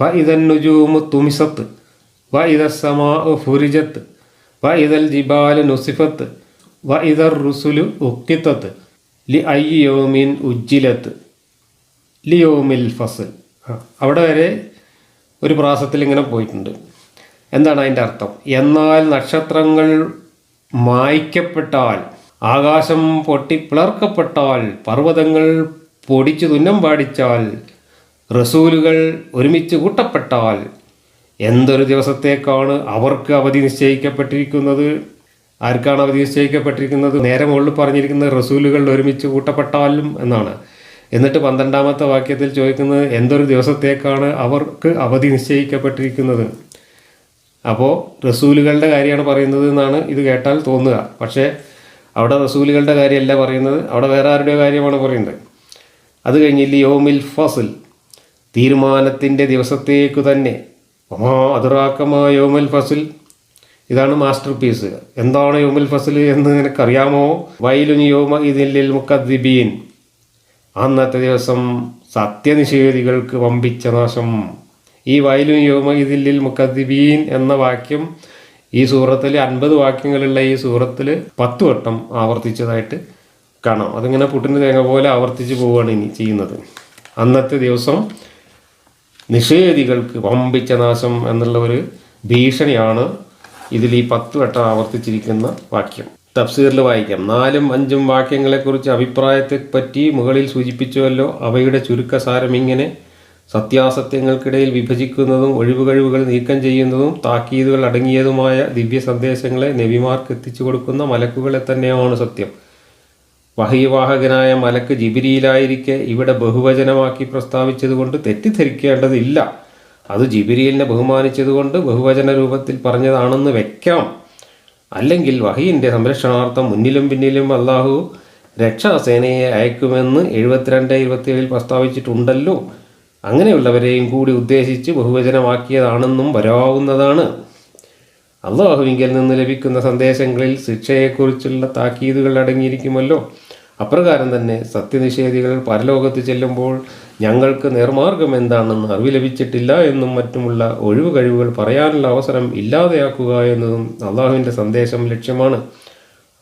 വ ഇതൻ നുജൂമു തുമിസത്ത് വ ഇത സമാ ഫുരിജത്ത് വ ഇതൽ ജിബാൽ നുസിഫത്ത് വ ഇതർ റുസുലു ഉക്കിത്തത്ത് ലി അയ്യോമിൻ ഉജ്ജിലത്ത് ലിയോമിൽ ഫസൽ അവിടെ വരെ ഒരു പ്രാസത്തിൽ ഇങ്ങനെ പോയിട്ടുണ്ട്. എന്താണ് അതിന്റെ അർത്ഥം? എന്നാൽ നക്ഷത്രങ്ങൾ മായ്ക്കപ്പെട്ടാൽ ആകാശം പൊട്ടി പിളർക്കപ്പെട്ടാൽ പർവതങ്ങൾ പൊടിച്ചു തുന്നം പാടിച്ചാൽ റസൂലുകൾ ഒരുമിച്ച് കൂട്ടപ്പെട്ടാൽ എന്തൊരു ദിവസത്തേക്കാണ് അവർക്ക് അവധി നിശ്ചയിക്കപ്പെട്ടിരിക്കുന്നത്? ആർക്കാണ് അവധി നിശ്ചയിക്കപ്പെട്ടിരിക്കുന്നത്? നേരെ മുകളിൽ പറഞ്ഞിരിക്കുന്നത് റസൂലുകൾ ഒരുമിച്ച് കൂട്ടപ്പെട്ടാലും എന്നാണ്. എന്നിട്ട് പന്ത്രണ്ടാമത്തെ വാക്യത്തിൽ ചോദിക്കുന്നത് എന്തൊരു ദിവസത്തേക്കാണ് അവർക്ക് അവധി നിശ്ചയിക്കപ്പെട്ടിരിക്കുന്നത്? അപ്പോൾ റസൂലുകളുടെ കാര്യമാണ് പറയുന്നത് എന്നാണ് ഇത് കേട്ടാൽ തോന്നുക. പക്ഷേ അവിടെ റസൂലുകളുടെ കാര്യമല്ല പറയുന്നത്. അവിടെ വേറെ ആരുടെ കാര്യമാണ് പറയുന്നത്. അത് കഴിഞ്ഞില്ല യോമിൽ ഫസിൽ തീരുമാനത്തിന്റെ ദിവസത്തേക്ക് തന്നെ. ഓ അതുറാക്കമാ യോമൽ ഫസിൽ. ഇതാണ് മാസ്റ്റർ പീസ്. എന്താണ് യോമൽ ഫസിൽ എന്ന് നിനക്കറിയാമോ? വൈലുനി യോമ ഇതിൽ മുക്കദ്ദിബീൻ. അന്നത്തെ ദിവസം സത്യനിഷേധികൾക്ക് വമ്പിച്ച നാശം. ഈ വയലു യോമ ഇതിൽ മുക്കദ്ദിബീൻ എന്ന വാക്യം ഈ സൂറത്തിൽ അൻപത് വാക്യങ്ങളുള്ള ഈ സൂറത്തിൽ പത്ത് വട്ടം ആവർത്തിച്ചതായിട്ട് കാണാം. അതിങ്ങനെ പുട്ടിന് തേങ്ങ പോലെ ആവർത്തിച്ച് പോവുകയാണ് ഇനി ചെയ്യുന്നത്. അന്നത്തെ ദിവസം നിഷേധികൾക്ക് വമ്പിച്ച നാശം എന്നുള്ള ഒരു ഭീഷണിയാണ് ഇതിൽ ഈ പത്ത് വട്ടം ആവർത്തിച്ചിരിക്കുന്ന വാക്യം. തഫ്സീറിൽ വായിക്കാം. നാലും അഞ്ചും വാക്യങ്ങളെക്കുറിച്ച് അഭിപ്രായത്തെ പറ്റി മുകളിൽ സൂചിപ്പിച്ചുവല്ലോ അവയുടെ ചുരുക്കസാരം ഇങ്ങനെ സത്യാസത്യങ്ങൾക്കിടയിൽ വിഭജിക്കുന്നതും ഒഴിവുകഴിവുകൾ നീക്കം ചെയ്യുന്നതും താക്കീതുകൾ അടങ്ങിയതുമായ ദിവ്യ സന്ദേശങ്ങളെ നബിമാർക്ക് എത്തിച്ചു കൊടുക്കുന്ന മലക്കുകളെ തന്നെയാണ് സത്യം. വഹീവാഹകനായ മലക്ക് ജിബിരിയിലായിരിക്കെ ഇവിടെ ബഹുവചനമാക്കി പ്രസ്താവിച്ചതുകൊണ്ട് തെറ്റിദ്ധരിക്കേണ്ടതില്ല. അത് ജിബിരിയിലിനെ ബഹുമാനിച്ചതുകൊണ്ട് ബഹുവചന രൂപത്തിൽ പറഞ്ഞതാണെന്ന് വെക്കാം. അല്ലെങ്കിൽ വഹീന്റെ സംരക്ഷണാർത്ഥം മുന്നിലും പിന്നിലും അള്ളാഹു രക്ഷാസേനയെ അയക്കുമെന്ന് എഴുപത്തിരണ്ട് ഇരുപത്തിയേഴിൽ പ്രസ്താവിച്ചിട്ടുണ്ടല്ലോ. അങ്ങനെയുള്ളവരെയും കൂടി ഉദ്ദേശിച്ച് ബഹുവചനമാക്കിയതാണെന്നും വരാവുന്നതാണ്. അള്ളാഹുവിങ്കിൽ നിന്ന് ലഭിക്കുന്ന സന്ദേശങ്ങളിൽ ശിക്ഷയെക്കുറിച്ചുള്ള താക്കീതുകൾ അടങ്ങിയിരിക്കുമല്ലോ. അപ്രകാരം തന്നെ സത്യനിഷേധികൾ പരലോകത്ത് ചെല്ലുമ്പോൾ ഞങ്ങൾക്ക് നേർമാർഗം എന്താണെന്ന് അറിവ് ലഭിച്ചിട്ടില്ല എന്നും മറ്റുമുള്ള ഒഴിവ് കഴിവുകൾ പറയാനുള്ള അവസരം ഇല്ലാതെയാക്കുക എന്നതും അള്ളാഹുവിന്റെ സന്ദേശം ലക്ഷ്യമാണ്.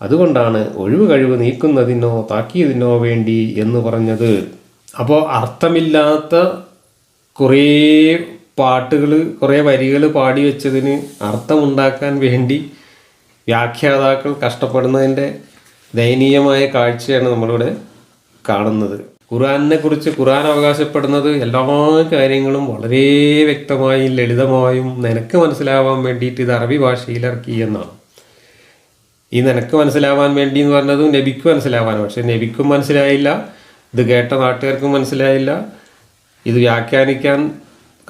അതുകൊണ്ടാണ് ഒഴിവ് കഴിവ് നീക്കുന്നതിനോ താക്കിയതിനോ വേണ്ടി എന്ന് പറഞ്ഞത്. അപ്പോൾ അർത്ഥമില്ലാത്ത കുറേ പാട്ടുകൾ കുറേ വരികൾ പാടി വെച്ചതിന് അർത്ഥമുണ്ടാക്കാൻ വേണ്ടി വ്യാഖ്യാതാക്കൾ കഷ്ടപ്പെടുന്നതിന്റെ ദയനീയമായ കാഴ്ചയാണ് നമ്മളിവിടെ കാണുന്നത്. ഖുറാനെ കുറിച്ച് ഖുറാൻ അവകാശപ്പെടുന്നത് എല്ലാ കാര്യങ്ങളും വളരെ വ്യക്തമായും ലളിതമായും നിനക്ക് മനസ്സിലാവാൻ വേണ്ടിയിട്ട് ഇത് അറബി ഭാഷയിൽ ഇറക്കി എന്നാണ്. ഈ നിനക്ക് മനസ്സിലാവാൻ വേണ്ടി എന്ന് പറഞ്ഞതും നബിക്ക് മനസ്സിലാവാനും പക്ഷെ നബിക്കും മനസ്സിലായില്ല ഇത് കേട്ട നാട്ടുകാർക്കും മനസ്സിലായില്ല ഇത് വ്യാഖ്യാനിക്കാൻ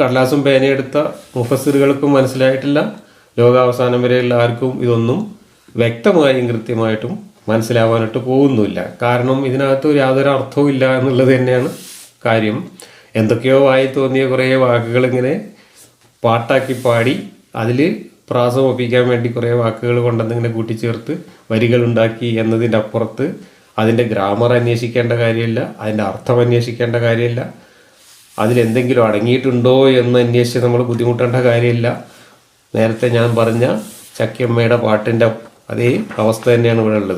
കടലാസും പേനയെടുത്ത മുഫസറുകൾക്കും മനസ്സിലായിട്ടില്ല. ലോകാവസാനം വരെയുള്ള ആർക്കും ഇതൊന്നും വ്യക്തമായും കൃത്യമായിട്ടും മനസ്സിലാവാനായിട്ട് പോകുന്നില്ല. കാരണം ഇതിനകത്ത് യാതൊരു അർത്ഥവും ഇല്ല എന്നുള്ളത് തന്നെയാണ് കാര്യം. എന്തൊക്കെയോ വായി തോന്നിയ കുറേ വാക്കുകൾ ഇങ്ങനെ പാട്ടാക്കി പാടി അതിൽ പ്രാസം ഒപ്പിക്കാൻ വേണ്ടി കുറേ വാക്കുകൾ കൊണ്ടെന്നിങ്ങനെ കൂട്ടിച്ചേർത്ത് വരികൾ ഉണ്ടാക്കി എന്നതിന്റെ അപ്പുറത്ത് അതിന്റെ ഗ്രാമർ അന്വേഷിക്കേണ്ട കാര്യമില്ല അതിന്റെ അർത്ഥം അന്വേഷിക്കേണ്ട കാര്യമില്ല അതിലെന്തെങ്കിലും അടങ്ങിയിട്ടുണ്ടോ എന്ന് അന്വേഷിച്ച് നമ്മൾ ബുദ്ധിമുട്ടേണ്ട കാര്യമില്ല. നേരത്തെ ഞാൻ പറഞ്ഞ ചക്കിയമ്മയുടെ പാട്ടിന്റെ അതേ അവസ്ഥ തന്നെയാണ് ഇവിടെ ഉള്ളത്.